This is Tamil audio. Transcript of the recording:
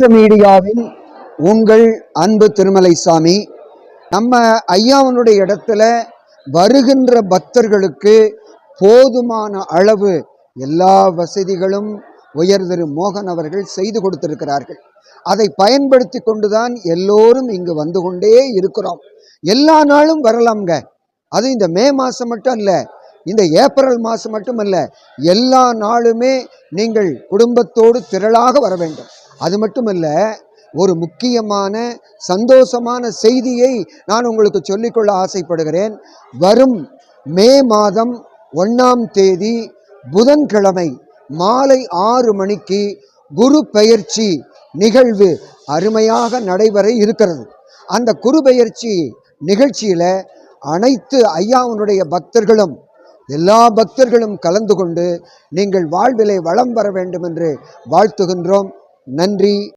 மீடியாவில் உங்கள் அன்பு திருமலை சாமி நம்ம ஐயாவனுடைய இடத்துல வருகின்ற பக்தர்களுக்கு போதுமான அளவு எல்லா வசதிகளும் உயர் திரு மோகன் அவர்கள் செய்து கொடுத்திருக்கிறார்கள். அதை பயன்படுத்தி கொண்டுதான் எல்லோரும் இங்கு வந்து கொண்டே இருக்கிறோம். எல்லா நாளும் வரலாம்ங்க. அது இந்த மே மாதம் மட்டும் இல்லை இந்த ஏப்ரல் மாதம் மட்டும் அல்ல எல்லா நாளுமே நீங்கள் குடும்பத்தோடு திரளாக வர வேண்டும். அது மட்டுமல்ல ஒரு முக்கியமான சந்தோஷமான செய்தியை நான் உங்களுக்கு சொல்லிக்கொள்ள ஆசைப்படுகிறேன். வரும் மே மாதம் ஒன்றாம் தேதி புதன்கிழமை மாலை ஆறு மணிக்கு குரு பெயர்ச்சி நிகழ்வு அருமையாக நடைபெற இருக்கிறது. அந்த குரு பெயர்ச்சி நிகழ்ச்சியில் அனைத்து ஐயாவனுடைய பக்தர்களும் எல்லா பக்தர்களும் கலந்து கொண்டு நீங்கள் வாழ்விலை வளம் வர வேண்டும் என்று வாழ்த்துகின்றோம். நன்றி.